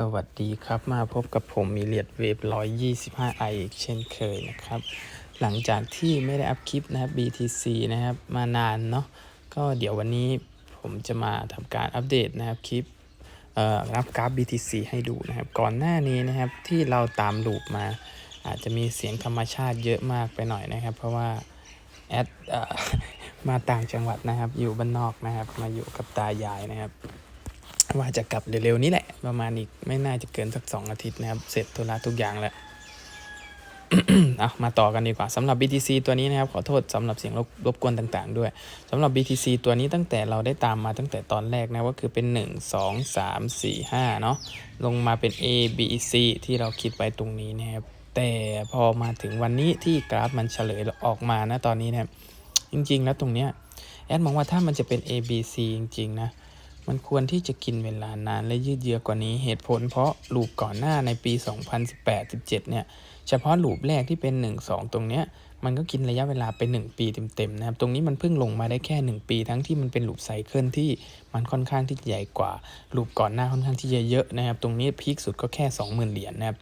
สวัสดีครับมาพบกับผมมีเลียดเวฟ 125 i อีกเช่นเคยนะครับ หลังจากที่ไม่ได้อัพคลิปนะครับ BTC นะครับมานานเนาะก็เดี๋ยววันนี้ผมจะมาทำการอัปเดตนะครับคลิปเอ่อรับกราฟ BTC ให้ดูนะครับ ก่อนหน้านี้นะครับที่เราตามลูปมา อาจจะมีเสียงธรรมชาติเยอะมากไปหน่อยนะครับ เพราะว่าแอดอมาต่างจังหวัดนะครับ อยู่บ้านนอกนะครับ มาอยู่กับตายายนะครับ ว่าจะกลับเร็วๆนี้แหละ ประมาณอีกไม่น่าจะเกินสักสองอาทิตย์นะครับ เสร็จธุระทุกอย่างแล้วเอามาต่อกันดีกว่าสำหรับ BTC ตัวนี้นะครับ ขอโทษสำหรับเสียงรบรบกวนต่างๆ ด้วยสำหรับ BTC ตัวนี้ตั้งแต่เราได้ตามมาตั้งแต่ตอนแรกนะก็คือเป็น 1 2 3 4 5เนาะลงมาเป็น A B C ที่เราคิดไว้ตรงนี้นะครับ แต่พอมาถึงวันนี้ที่กราฟมันเฉลยออกมานะตอนนี้นะครับจริงๆแล้วตรงเนี้ยแอดมองว่าถ้ามันจะเป็น A B C จริงๆนะ มันควรที่จะกินเวลานานและยืดเยื้อกว่านี้เหตุผล เพราะลูปก่อนหน้าในปี 2018-17 เนี่ย เฉพาะลูปแรกที่เป็น 1 2 ตรงเนี้ยมันก็กินระยะเวลาไป 1 ปีเต็มๆนะครับ ตรงนี้มันเพิ่งลงมาได้แค่ 1 ปีทั้งที่มันเป็นลูปไซเคิลที่มันค่อนข้างที่จะใหญ่กว่าลูปก่อนหน้าค่อนข้างที่จะเยอะนะครับ ตรงนี้พีคสุดก็แค่ 20,000 เหรียญนะครับ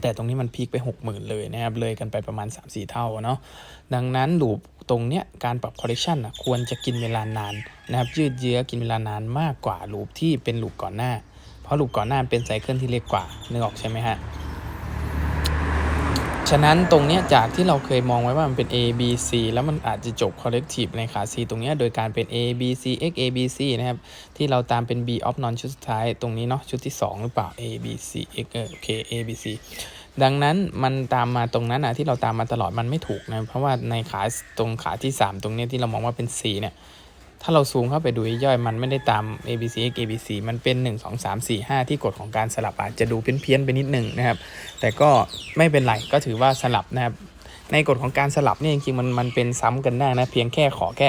แต่ตรงนี้มันพีคไป 60,000 เลยนะครับ เลยกันไปประมาณ 3-4 เท่าเนาะ ดังนั้นลูป ตรงเนี้ยการปรับคอ r เ e ชันอะควรจะกินเวลานานนะครับยืดเยื้อกินเวลานานมากกว่าลูปที่เป็นลูปก่อนหน้า เพราะลูปก่อนหน้าเป็นไซเคิลที่เล็กกว่านึกออกใช่ไหมฮะฉะนั้นตรงเนี้ยจากที่เราเคยมองไว้ว่ามันเป็น A B C แล้วมันอาจจะจบ collective ในขา C ตรงเนี้ยโดยการเป็น A B C X A B C นะครับ ที่เราตามเป็น B of non ชุดสุดท้ายตรงนี้เนาะชุดที่ 2 หรือเปล่า A B C X เออโอเค A B C ดังนั้นมันตามมาตรงนั้นอะที่เราตามมาตลอดมันไม่ถูกนะเพราะว่าในขาตรงขาที่ 3 ตรงนี้ที่เรามองว่าเป็น C เนี่ยถ้าเราซูมเข้าไปดูย่อยมันไม่ได้ตาม A B C X A B C มันเป็น 1 2 3 4 5 ที่กฎของการสลับอาจจะดูเพี้ยนๆไปนิดหนึ่งนะครับ แต่ก็ไม่เป็นไรก็ถือว่าสลับนะครับในกฎของการสลับเนี่ยจริงๆมันมันเป็นซ้ำกันได้นะเพียงแค่ขอแค่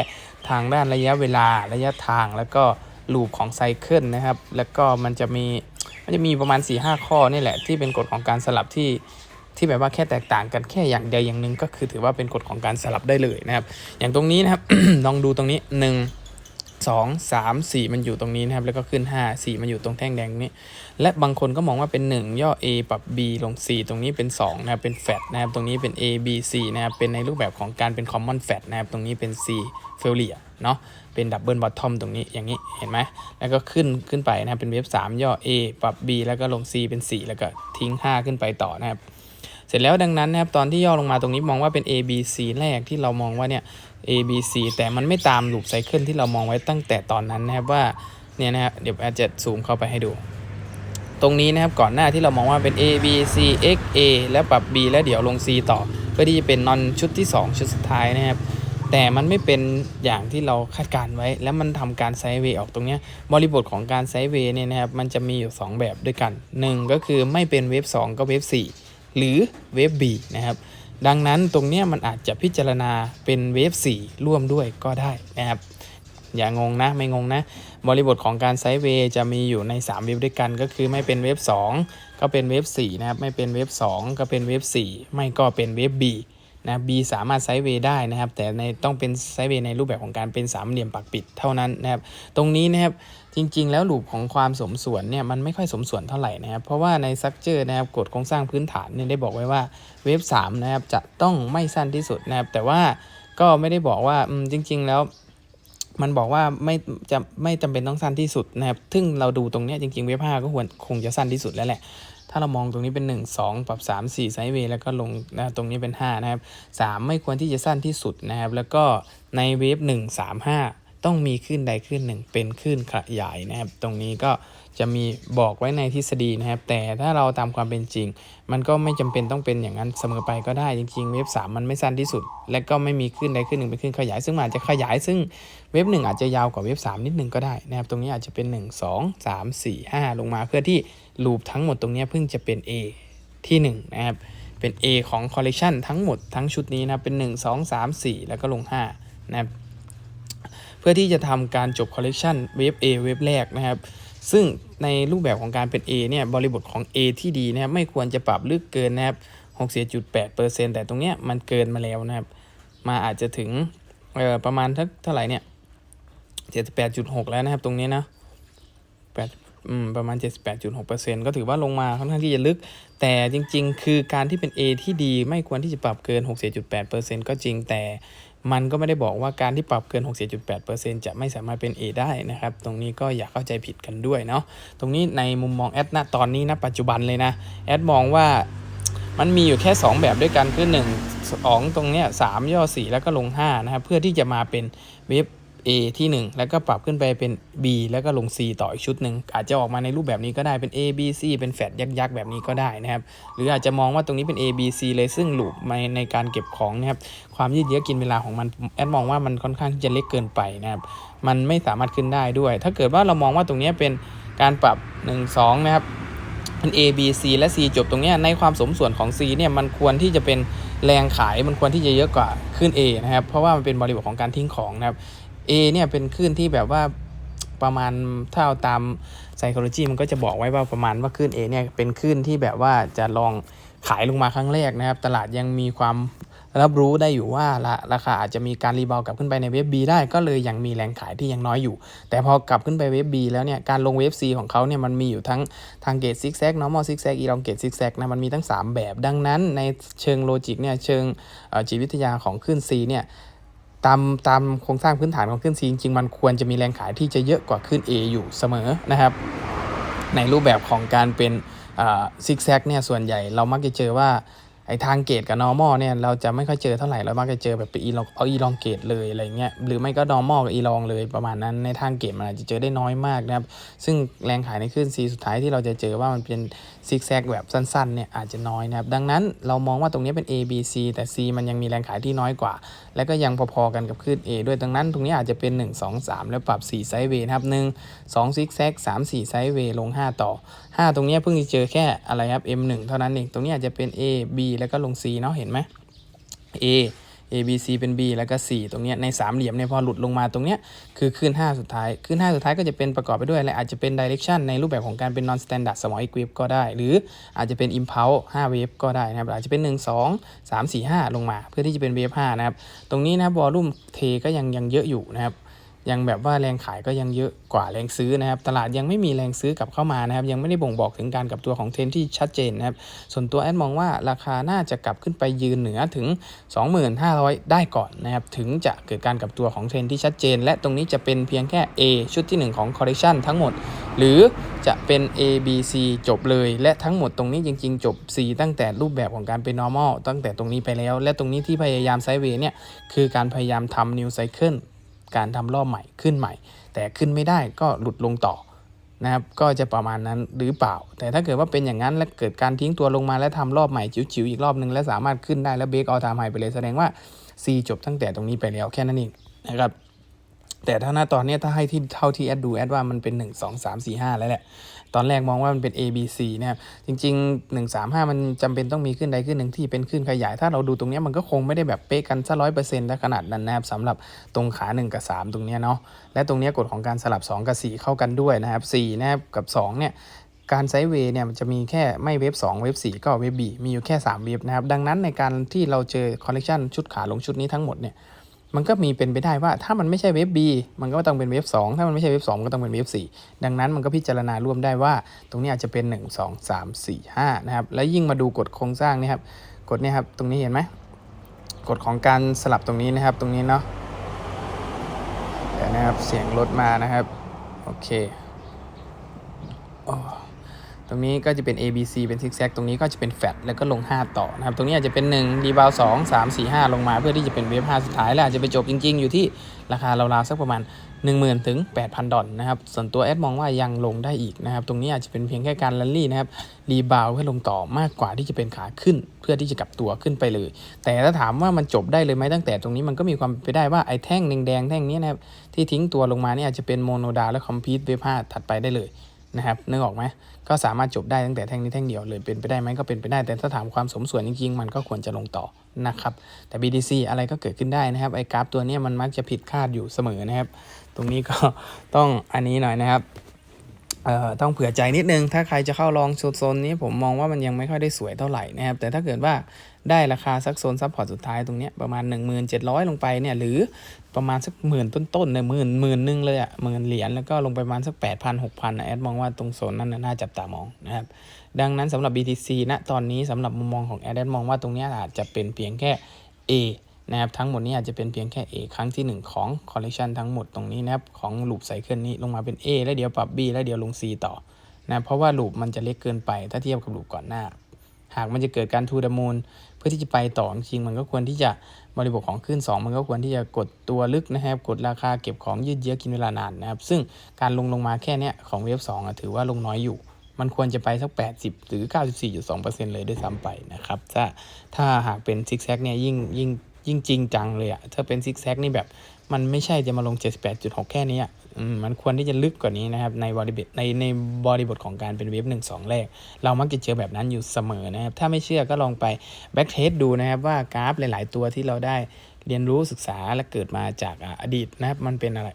ทางด้านระยะเวลาระยะทางแล้วก็ ลูปของไซเคิลนะครับ แล้วก็มันจะมีมันจะมีประมาณ 4-5ข้อนี่แหละ ที่เป็นกฎของการสลับที่ที่แบบว่าแค่แตกต่างกันแค่อย่างเดียวอย่างหนึ่งก็คือถือว่าเป็นกฎของการสลับได้เลยนะครับ อย่างตรงนี้นะครับลองดูตรงนี้ 1 2 3 4 มันอยู่ตรงนี้นะครับ แล้วก็ขึ้น 5 4 มันอยู่ตรงแท่งแดงนี้ และบางคนก็มองว่าเป็น 1 ย่อ A ปรับ B ลง C ตรงนี้เป็น 2 นะครับ เป็น fat นะครับ ตรงนี้เป็น A B C นะครับ เป็นในรูปแบบของการเป็น common fat นะครับ ตรงนี้เป็น C failure เนาะ เป็น double bottom ตรงนี้ อย่างนี้ เห็นไหม แล้วก็ขึ้น ขึ้นไปนะครับ เป็นเวฟ3ย่อ A ปรับ B แล้วก็ลง C เป็น 4 แล้วก็ทิ้ง 5 ขึ้นไปต่อนะครับ เสร็จแล้วดังนั้นนะครับตอนที่ย่อลงมาตรงนี้มองว่าเป็น A B C แรกที่เรามองว่าเนี่ย A B C แต่มันไม่ตามลูปไซเคิลที่เรามองไว้ตั้งแต่ตอนนั้นนะครับว่าเนี่ยนะครับเดี๋ยวอาจจะซูมเข้าไปให้ดู ตรงนี้นะครับก่อนหน้าที่เรามองว่าเป็น A B C X A แล้วปรับ B แล้วเดี๋ยวลง C ต่อเพื่อที่จะเป็นนอนชุดที่ 2 ชุดสุดท้ายนะครับแต่มันไม่เป็นอย่างที่เราคาดการไว้ แล้วมันทำการไซด์เวย์ออกตรงเนี้ยบริบทของการไซด์เวย์เนี่ยนะครับมันจะมีอยู่ 2 แบบด้วยกัน 1 ก็คือไม่เป็นเวฟ2ก็เวฟ4 หรือเวฟ B นะครับ ดังนั้นตรงนี้มันอาจจะพิจารณาเป็นเวฟ 4 ร่วมด้วยก็ได้นะครับ อย่างงนะไม่งงนะ บริบทของการไซด์เวย์จะมีอยู่ใน 3 เวฟด้วยกัน ก็คือไม่เป็นเวฟ 2 ก็เป็นเวฟ 4 นะครับ ไม่เป็นเวฟ 2 ก็เป็นเวฟ 4 ไม่ก็เป็นเวฟ B นะ B สามารถไซด์เวย์ได้นะครับ แต่ในต้องเป็นไซด์เวย์ในรูปแบบของการเป็นสามเหลี่ยมปักปิดเท่านั้นนะครับ ตรงนี้นะครับ จริง ๆ แล้วลูปของความสมส่วนเนี่ยมันไม่ค่อยสมส่วนเท่าไหร่นะครับ เพราะว่าในซักเจอร์นะครับกฎโครงสร้างพื้นฐานเนี่ยได้บอกไว้ว่าเวฟ3นะครับจะต้องไม่สั้นที่สุดนะครับ แต่ว่าก็ไม่ได้บอกว่าจริง ๆ แล้วมันบอกว่าไม่จะไม่จำเป็นต้องสั้นที่สุดนะครับ ซึ่งเราดูตรงเนี้ยจริงๆเวฟ5ก็ควรคงจะสั้นที่สุดแล้วแหละ ถ้าเรามองตรงนี้เป็น 1 2 ปรับ 3 4ไซด์เวย์แล้วก็ลงนะตรงนี้เป็น 5 นะครับ 3 ไม่ควรที่จะสั้นที่สุดนะครับ แล้วก็ในเวฟ1 3 5 ต้องมีขึ้นใดขึ้นหนึ่งเป็นขึ้นขยายนะครับ ตรงนี้ก็จะมีบอกไว้ในทฤษฎีนะครับ แต่ถ้าเราตามความเป็นจริง มันก็ไม่จำเป็นต้องเป็นอย่างนั้นเสมอไปก็ได้จริงๆ เวฟ3มันไม่สั้นที่สุด และก็ไม่มีขึ้นใดขึ้นหนึ่งเป็นขึ้นขยาย ซึ่งอาจจะขยาย ซึ่งเวฟ1อาจจะยาวกว่าเวฟ3นิดนึงก็ได้นะครับตรงนี้อาจจะเป็น 1 2 3 4 5 ลงมาเพื่อที่ลูปทั้งหมดตรงนี้เพิ่งจะเป็น A ที่ 1 นะครับเป็น A ของคอลเล t ชันทั้งหมดทั้งชุดนี้นะเป็น 1 2 3 4 แล้วก็ลง5นะครับ พื่อที่จะทำการจบคอลเล t ชันเวฟ A เวฟแรกนะครับ ซึ่งในรูปแบบของการเป็น A เนี่ยบริบทของ A ที่ดีนะครับไม่ควรจะปรับลึกเกินนะครับ60.8%แต่ตรงเนี้ยมันเกินมาแล้วนะครับ มาอาจจะถึงเอ่อประมาณเท่าไหร่เนี่ย 78.6 แล้วนะครับตรงนี้นะ8อืมประมาณ 78.6%ก็ถือว่าลงมาค่อนข้างที่จะลึก แต่จริง ๆ คือการที่เป็น A ที่ดีไม่ควรที่จะปรับเกิน67.8%ก็จริงแต่ มันก็ไม่ได้บอกว่าการที่ปรับเกิน 64.8%จะไม่สามารถเป็น A ได้นะครับ ตรงนี้ก็อย่าเข้าใจผิดกันด้วยเนาะ ตรงนี้ในมุมมองแอดณตอนนี้นะปัจจุบันเลยนะ แอดมองว่ามันมีอยู่แค่ 2 แบบด้วยกันคือ1 2 ตรงเนี้ย3ย่อ 4 แล้วก็ลง 5 นะครับ เพื่อที่จะมาเป็นเว็บ A ที่ 1 แล้วก็ปรับขึ้นไปเป็น B แล้วก็ลง C ต่ออีกชุดหนึ่งอาจจะออกมาในรูปแบบนี้ก็ได้เป็น A B C เป็นแฟดยักษ์แบบนี้ก็ได้นะครับ หรืออาจจะมองว่าตรงนี้เป็น A B C เลยซึ่งลูปในในการเก็บของนะครับความยืดเยื้อกินเวลาของมันแอดมองว่ามันค่อนข้างที่จะเล็กเกินไปนะครับ มันไม่สามารถขึ้นได้ด้วย ถ้าเกิดว่าเรามองว่าตรงนี้เป็นการปรับ 1 2 นะครับเป็น A B C และ C จบตรงนี้ในความสมส่วนของ C เนี่ยมันควรที่จะเป็นแรงขายมันควรที่จะเยอะกว่าขึ้น A นะครับ เพราะว่ามันเป็นบริบทของการทิ้งของนะครับ A เนี่ยเป็นขึ้นที่แบบว่าประมาณถ้าเอาตาม psychology มันก็จะบอกไว้ว่าประมาณว่าขึ้น A เนี่ยเป็นขึ้นที่แบบว่าจะลองขายลงมาครั้งแรกนะครับ ตลาดยังมีความรับรู้ได้อยู่ว่าราราคาอาจจะมีการรีบาวกลับขึ้นไปในเว็บ B ได้ก็เลยยังมีแรงขายที่ยังน้อยอยู่ แต่พอกลับขึ้นไปเว็บ B แล้วเนี่ยการลงเว็บ C ของเขาเนี่ยมันมีอยู่ทั้งทางเกตซิกแซก normal zigzag elongate zigzag นะมันมีทั้ง 3 แบบ ดังนั้นในเชิงโลจิกเนี่ยเชิงจิตวิทยาของขึ้น C เนี่ย ตามตามโครงสร้างพื้นฐานของขึ้น C จริงๆมันควรจะมีแรงขายที่จะเยอะกว่าขึ้น A อยู่เสมอนะครับ ในรูปแบบของการเป็นซิกแซกเนี่ยส่วนใหญ่เรามักจะเจอว่า ไอทางเกตกับ normal เนี่ยเราจะไม่ค่อยเจอเท่าไหร่เรามักจะเจอแบบไปอีลองเอาอีลองเกตเลยอะไรเงี้ยหรือไม่ก็ normal กับอีลองเลยประมาณนั้นในทางเกตมันอาจจะเจอได้น้อยมากนะครับซึ่งแรงขายในขึ้น C สุดท้ายที่เราจะเจอว่ามันเป็นซิกแซกแบบสั้นๆเนี่ยอาจจะน้อยนะครับดังนั้นเรามองว่าตรงนี้เป็น A B C แต่ C มันยังมีแรงขายที่น้อยกว่า และก็ยังพอๆกันกับขึ้น A ด้วยดังนั้นตรงนี้อาจจะเป็น 1 2 3 แล้วปรับ4ไซด์เวย์นะครับ1 2ซิกแซก3 4ไซด์เวย์ลง 5 ต่อ 5 ตรงนี้เพิ่งจะเจอแค่อะไรครับ M1 เท่านั้นเอง ตรงนี้อาจจะเป็น A B แล้วก็ลง C เนาะเห็นไหม A A B C เป็น B แล้วก็4ตรงนี้ในสามเหลี่ยมเนี่ยพอหลุดลงมาตรงเนี้ยคือขึ้น 5 สุดท้าย ขึ้น 5 สุดท้ายก็จะเป็นประกอบไปด้วยอะไรอาจจะเป็น direction ในรูปแบบของการเป็น non standard small equip ก็ได้ หรืออาจจะเป็น impulse 5 wave ก็ได้นะครับอาจจะเป็น 1 2 3 4 5 ลงมา เพื่อที่จะเป็น wave 5 นะครับ ตรงนี้นะครับ volume เทก็ยังยังเยอะอยู่นะครับ ยังแบบว่าแรงขายก็ยังเยอะกว่าแรงซื้อนะครับ ตลาดยังไม่มีแรงซื้อกลับเข้ามานะครับ ยังไม่ได้บ่งบอกถึงการกลับตัวของเทรนที่ชัดเจนนะครับ ส่วนตัวแอดมองว่าราคาน่าจะกลับขึ้นไปยืนเหนือถึง 25,500 ได้ก่อนนะครับ ถึงจะเกิดการกลับตัวของเทรนที่ชัดเจน และตรงนี้จะเป็นเพียงแค่ A ชุดที่ 1 ของ correction ทั้งหมด หรือจะเป็น A B C จบเลย และทั้งหมดตรงนี้จริง ๆ จบ C ตั้งแต่รูปแบบของการเป็น normal ตั้งแต่ตรงนี้ไปแล้ว และตรงนี้ที่พยายามไซด์เวย์เนี่ยคือการพยายามทำ new cycle การทำรอบใหม่ขึ้นใหม่ แต่ขึ้นไม่ได้ก็หลุดลงต่อนะครับก็จะประมาณนั้นหรือเปล่า แต่ถ้าเกิดว่าเป็นอย่างนั้นและเกิดการทิ้งตัวลงมาและทำรอบใหม่จิ๋วๆอีกรอบนึงและสามารถขึ้นได้แล้วเบรกเอาทามไฮไปเลยแสดงว่า C จบตั้งแต่ตรงนี้ไปแล้วแค่นั้นเองนะครับแต่ถ้าหน้าตอนนี้ถ้าให้ที่เท่าที่แอดดูแอดว่ามันเป็น 1 2 3 4 5 แล้วแหละ ตอนแรกมองว่ามันเป็น A B C นะครับ จริง ๆ 1 3 5 มันจำเป็นต้องมีขึ้นใดขึ้นหนึ่งที่เป็นขึ้นขยาย ถ้าเราดูตรงนี้มันก็คงไม่ได้แบบเป๊ะกันซะร้อยเปอร์เซ็นต์ขนาดนั้นนะครับสำหรับตรงขา 1 กับ 3 ตรงนี้เนาะ และตรงนี้กฎของการสลับ 2 กับ 4 เข้ากันด้วยนะครับ4นะครับกับ 2 เนี่ยการไซด์เวย์เนี่ยมันจะมีแค่ไม่เว็บ 2 เว็บ 4 ก็เว็บ B มีอยู่แค่ 3 เว็บนะครับ ดังนั้นในการที่เราเจอคอลเลกชันชุดขาลงชุดนี้ทั้งหมดเนี่ย มันก็มีเป็นไปได้ว่าถ้ามันไม่ใช่เว็บ B มันก็ต้องเป็นเว็บ2ถ้ามันไม่ใช่เว็บ2ก็ต้องเป็นเว็บ4ดังนั้นมันก็พิจารณาร่วมได้ว่า ตรงนี้อาจจะเป็น 1 2 3 4 5นะครับและยิ่งมาดูกฎโครงสร้างนี่ครับกฎนี้ครับตรงนี้เห็นไหมกฎของการสลับตรงนี้นะครับ ตรงนี้เนาะเดี๋ยวนะครับเสียงรถมานะครับโอเคโอ ตรงนี้ก็จะเป็น A B C เป็นซิกแซกตรงนี้ก็จะเป็นแฟตแล้วก็ลง 5 ต่อนะครับ ตรงนี้อาจจะเป็น 1 รีบาว2 3 4 5ลงมาเพื่อที่จะเป็นเวฟ5สุดท้าย แล้วอาจจะไปจบจริง ๆ อยู่ที่ราคาราวๆสักประมาณ 10,000 ถึง 8,000 ดอลนะครับ ส่วนตัวแอดมองว่ายังลงได้อีกนะครับ ตรงนี้อาจจะเป็นเพียงแค่การลันลี่นะครับ รีบาวเพื่อลงต่อมากกว่าที่จะเป็นขาขึ้น เพื่อที่จะกลับตัวขึ้นไปเลย แต่ถ้าถามว่ามันจบได้เลยไหมตั้งแต่ตรงนี้มันก็มีความเป็นไปได้ว่าไอ้แท่งแดงๆแท่งนี้นะครับที่ทิ้งตัวลงมาเนี่ยอาจจะเป็นโมโนดาและคอมพิวเวฟ5ถัดไปได้เลย นะครับนึกออกไหมก็สามารถจบได้ตั้งแต่แท่งนี้แท่งเดียวเลยเป็นไปได้ไหมก็เป็นไปได้แต่ถ้าถามความสมส่วนจริงๆมันก็ควรจะลงต่อนะครับแต่ BTC อะไรก็เกิดขึ้นได้นะครับไอ้กราฟตัวนี้มันมักจะผิดคาดอยู่เสมอนะครับ ตรงนี้ก็ต้องอันนี้หน่อยนะครับเอ่อต้องเผื่อใจนิดนึง ถ้าใครจะเข้าลองโซนนี้ผมมองว่ามันยังไม่ค่อยได้สวยเท่าไหร่นะครับ แต่ถ้าเกิดว่า ได้ราคาสักโซนซัพพอร์ตสุดท้ายตรงเนี้ยประมาณ 1700 ลงไปเนี่ยหรือประมาณสักหมื่นต้นๆเนี่ยหมื่นหมื่นหนึงเลยอะหมื่นเหรียญแล้วก็ลงไปประมาณสัก 8,000 6,000นะแอดมองว่าตรงโซนนั้นน่าจับตามองนะครับดังนั้นสำหรับ BTC ณตอนนี้สำหรับมุมมองของแอดแอดมองว่าตรงนี้อาจจะเป็นเพียงแค่ A นะครับทั้งหมดนี้อาจจะเป็นเพียงแค่ A ครั้งที่ 1 ของคอลเล t ชันทั้งหมดตรงนี้นะครับของลูปไซเคิลนี้ลงมาเป็น A แล้วเดี๋ยวปรับ B แล้วเดี๋ยวลง C ต่อนะเพราะว่าลูปมันจะเล็กเกินไปถ้าเทียบกับลูปก่อนหน้า หากมันจะเกิดการทูดมูล เพื่อที่จะไปต่อจริงมันก็ควรที่จะบริบทของขึ้น 2 มันก็ควรที่จะกดตัวลึกนะครับ กดราคาเก็บของยืดเยื้อกินเวลานานนะครับ ซึ่งการลงลงมาแค่เนี้ยของเวฟ2อะถือว่าลงน้อยอยู่ มันควรจะไปสัก 80 หรือ 94.2%เลยด้วยซ้ำไปนะครับ ถ้าถ้าหากเป็นซิกแซกเนี่ยยิ่งยิ่งยิ่งจริงจังเลยอะถ้าเป็นซิกแซกนี่แบบมันไม่ใช่จะมาลง 78.6 แค่นี้ มันควรที่จะลึกกว่านี้นะครับในบริบทในในบริบทของการเป็นเวฟ1 2แรก เรามักจะเจอแบบนั้นอยู่เสมอนะครับ ถ้าไม่เชื่อก็ลองไปแบ็กเทสดูนะครับว่ากราฟหลาย ๆ ตัวที่เราได้เรียนรู้ศึกษาและเกิดมาจากอดีตนะครับ มันเป็นอะไร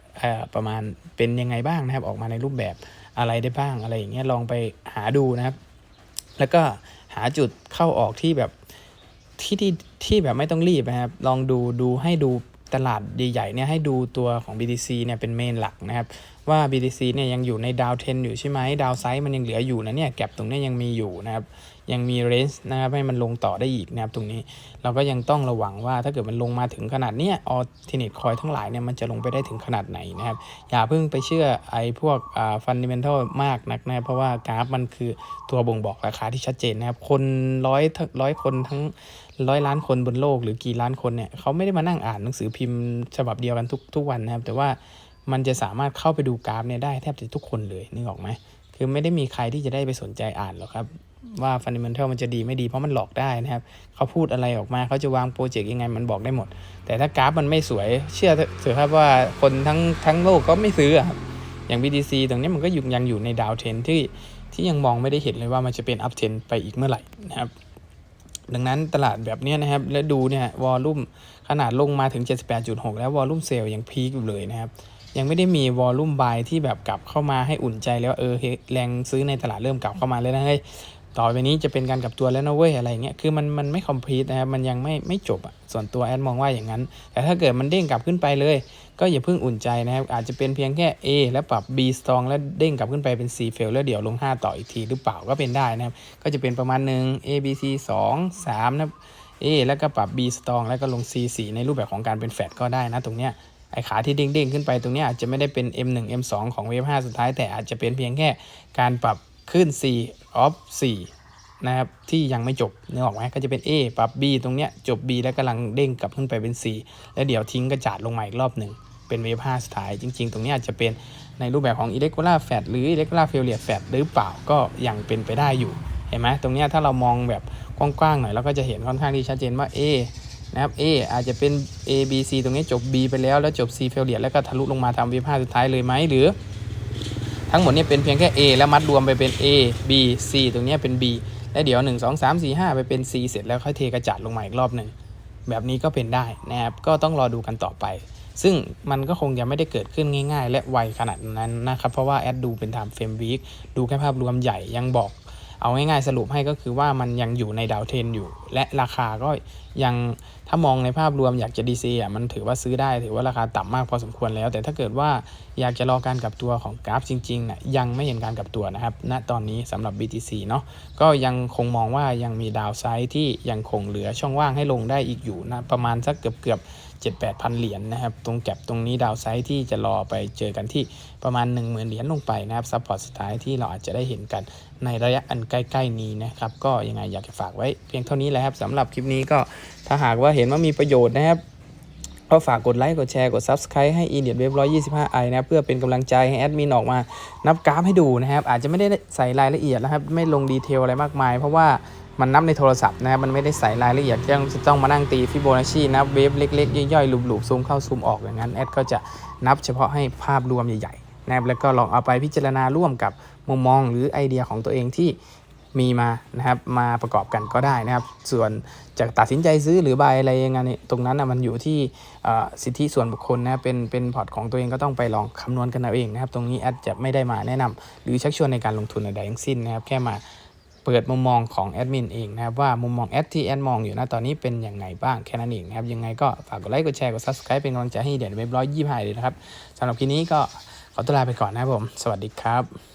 ประมาณเป็นยังไงบ้างนะครับ ออกมาในรูปแบบอะไรได้บ้างอะไรอย่างเงี้ยลองไปหาดูนะครับ แล้วก็หาจุดเข้าออกที่แบบที่ที่ที่แบบไม่ต้องรีบนะครับ ลองดูดูให้ดู ตลาดใหญ่ๆเนี่ยให้ดูตัวของ BTC เนี่ยเป็นเมนหลักนะครับว่า BTC เนี่ยยังอยู่ในดาวเทนอยู่ใช่ไหมดาวไซด์มันยังเหลืออยู่นะเนี่ยแก็บตรงนี้ยังมีอยู่นะครับยังมีเรนจ์นะครับให้มันลงต่อได้อีกนะครับตรงนี้เราก็ยังต้องระวังว่าถ้าเกิดมันลงมาถึงขนาดเนี้ยออทิเนตคอยทั้งหลายเนี่ยมันจะลงไปได้ถึงขนาดไหนนะครับอย่าเพิ่งไปเชื่อไอ้พวกฟันดิเมนทัลมากนักนะครับเพราะว่ากราฟมันคือตัวบ่งบอกราคาที่ชัดเจนนะครับคนร้อยร้อยคนทั้ง ร้อยล้านคนบนโลกหรือกี่ล้านคนเนี่ยเขาไม่ได้มานั่งอ่านหนังสือพิมพ์ฉบับเดียวกันทุกทุกวันนะครับ แต่ว่ามันจะสามารถเข้าไปดูกราฟเนี่ยได้แทบจะทุกคนเลยนึกออกไหมคือไม่ได้มีใครที่จะได้ไปสนใจอ่านหรอกครับ ว่าฟันดิเมนทัลมันจะดีไม่ดีเพราะมันหลอกได้นะครับ เขาพูดอะไรออกมาเขาจะวางโปรเจกต์ยังไงมันบอกได้หมด แต่ถ้ากราฟมันไม่สวยเชื่อเถอะครับว่าคนทั้งทั้งโลกก็ไม่ซื้อครับอย่าง BTC ตรงนี้มันก็ยังยังอยู่ในดาวเทนที่ที่ยังมองไม่ได้เห็นเลยว่ามันจะเป็นอัพเทนไปอีกเมื่อไหร่นะครับ ดังนั้นตลาดแบบนี้นะครับ แล้วดูเนี่ยวอลลุ่มขนาดลงมาถึง 78.6 แล้ววอลลุ่มเซลล์ยังพีคอยู่เลยนะครับ ยังไม่ได้มีวอลลุ่มบายที่แบบกลับเข้ามาให้อุ่นใจแล้วเออแรงซื้อในตลาดเริ่มกลับเข้ามาแล้วนะเฮ้ย ต่อไปนี้จะเป็นการกลับตัวแล้วนะเว้ยอะไรเงี้ยคือมันมันไม่คอมพลีทนะครับมันยังไม่ไม่จบอะส่วนตัวแอดมองว่าอย่างนั้น แต่ถ้าเกิดมันเด้งกลับขึ้นไปเลย ก็อย่าเพิ่งอุ่นใจนะครับอาจจะเป็นเพียงแค่ A แล้วปรับ B strong แล้วเด้งกลับขึ้นไปเป็น C fail แล้วเดี๋ยวลง 5 ต่ออีกทีหรือเปล่าก็เป็นได้นะครับก็จะเป็นประมาณหนึ่ง A B C 2 3นะ A แล้วก็ปรับ B strong แล้วก็ลง C 4ในรูปแบบของการเป็นแฟดก็ได้นะตรงเนี้ยไอขาที่เด้งๆขึ้นไปตรงเนี้ยอาจจะไม่ได้เป็น M1 M2 ของเวฟ5สุดท้ายแต่อาจจะเป็นเพียงแค่การปรับ ขึ้น C off 4นะครับที่ยังไม่จบนึกออกไหมก็จะเป็น A ปรับ B ตรงเนี้ยจบ B แล้วกำลังเด้งกลับขึ้นไปเป็น C แล้วเดี๋ยวทิ้งกระจาดลงมาอีกรอบหนึ่งเป็นเวฟ5สุดท้ายจริง ๆ ตรงนี้อาจจะเป็นในรูปแบบของ irregular fat หรือ irregular failure fat หรือเปล่าก็ยังเป็นไปได้อยู่เห็นไหมตรงนี้ถ้าเรามองแบบกว้างๆหน่อยเราก็จะเห็นค่อนข้างที่ชัดเจนว่า A นะครับ A อาจจะเป็น A B C ตรงนี้จบ B ไปแล้วแล้วจบ C failure แล้วก็ทะลุลงมาทำเวฟ5สุดท้ายเลยไหมหรือ ทั้งหมดเนี่ยเป็นเพียงแค่ A แล้วมัดรวมไปเป็น A B C ตรงนี้เป็น B แล้วเดี๋ยว 1 2 3 4 5 ไปเป็น C เสร็จแล้วค่อยเทกระจัดลงมาอีกรอบหนึ่งแบบนี้ก็เป็นได้นะครับ ก็ต้องรอดูกันต่อไป ซึ่งมันก็คงยังไม่ได้เกิดขึ้นง่าย ๆ และไวขนาดนั้นนะครับ เพราะว่าแอดดูเป็นไทม์เฟรมวีคดูแค่ภาพรวมใหญ่ยังบอก เอาง่ายๆสรุปให้ก็คือว่ามันยังอยู่ในดาวเทนอยู่ และราคาก็ยังถ้ามองในภาพรวมอยากจะดีซีอะมันถือว่าซื้อได้ถือว่าราคาต่ำมากพอสมควรแล้ว แต่ถ้าเกิดว่าอยากจะรอการกลับตัวของกราฟจริงๆน่ะยังไม่เห็นการกลับตัวนะครับณตอนนี้สำหรับ BTC เนาะก็ยังคงมองว่ายังมีดาวไซด์ที่ยังคงเหลือช่องว่างให้ลงได้อีกอยู่นะประมาณสักเกือบเกือบ 7 8 0 0 0เหรียญนะครับ ตรงแก็บตรงนี้ดาวไซด์ที่จะรอไปเจอกันที่ประมาณ 1 0,000 เหรียญลงไปนะครับซัพพอร์ตสุดท้ายที่เราอาจจะได้เห็นกันในระยะอันใกล้ ๆ นี้นะครับ ก็ยังไงอยากจะฝากไว้เพียงเท่านี้แหละครับสำหรับคลิปนี้ก็ถ้าหากว่าเห็นว่ามีประโยชน์นะครับ ก็ฝากกดไลค์กดแชร์กด Subscribe ให้ e n i t Web 125 i นะครับเพื่อเป็นกำลังใจให้แอดมินออกมา นับกราฟให้ดูนะครับ อาจจะไม่ได้ใส่รายละเอียดนะครับ ไม่ลงดีเทลอะไรมากมาย เพราะว่ามันนับในโทรศัพท์นะครับ มันไม่ได้ใส่รายละเอียดที่จะต้องมานั่งตีฟิโบนัชชีนับเวฟเล็กๆ ย่อยๆหลุบๆซูมเข้าซูมออกอย่างนั้นแอดก็จะนับเฉพาะให้ภาพรวมใหญ่ๆนะครับแล้วก็ลองเอาไปพิจารณาร่วมกับมุมมองหรือไอเดียของตัวเองที่ มีมานะครับมาประกอบกันก็ได้นะครับ ส่วนจะตัดสินใจซื้อหรือ buy อะไรยังไงเนี่ยตรงนั้นนะมันอยู่ที่สิทธิส่วนบุคคลนะเป็นเป็นพอร์ตของตัวเองก็ต้องไปลองคำนวณกันเอาเองนะครับ ตรงนี้แอดจะไม่ได้มาแนะนำหรือชักชวนในการลงทุนใดๆทั้งสิ้นนะครับ แค่มาเปิดมุมมองของแอดมินเองนะครับว่ามุมมองแอดที่แอดมองอยู่นะตอนนี้เป็นอย่างไงบ้างแค่นั้นเองนะครับยังไงก็ฝากกดไลค์กดแชร์กด subscribe เป็นกำลังใจให้เด่นเว็บร้อยยี่ห้าเลยนะครับสำหรับคลิปนี้ก็ขอตัวลาไปก่อนนะครับผม สวัสดีครับ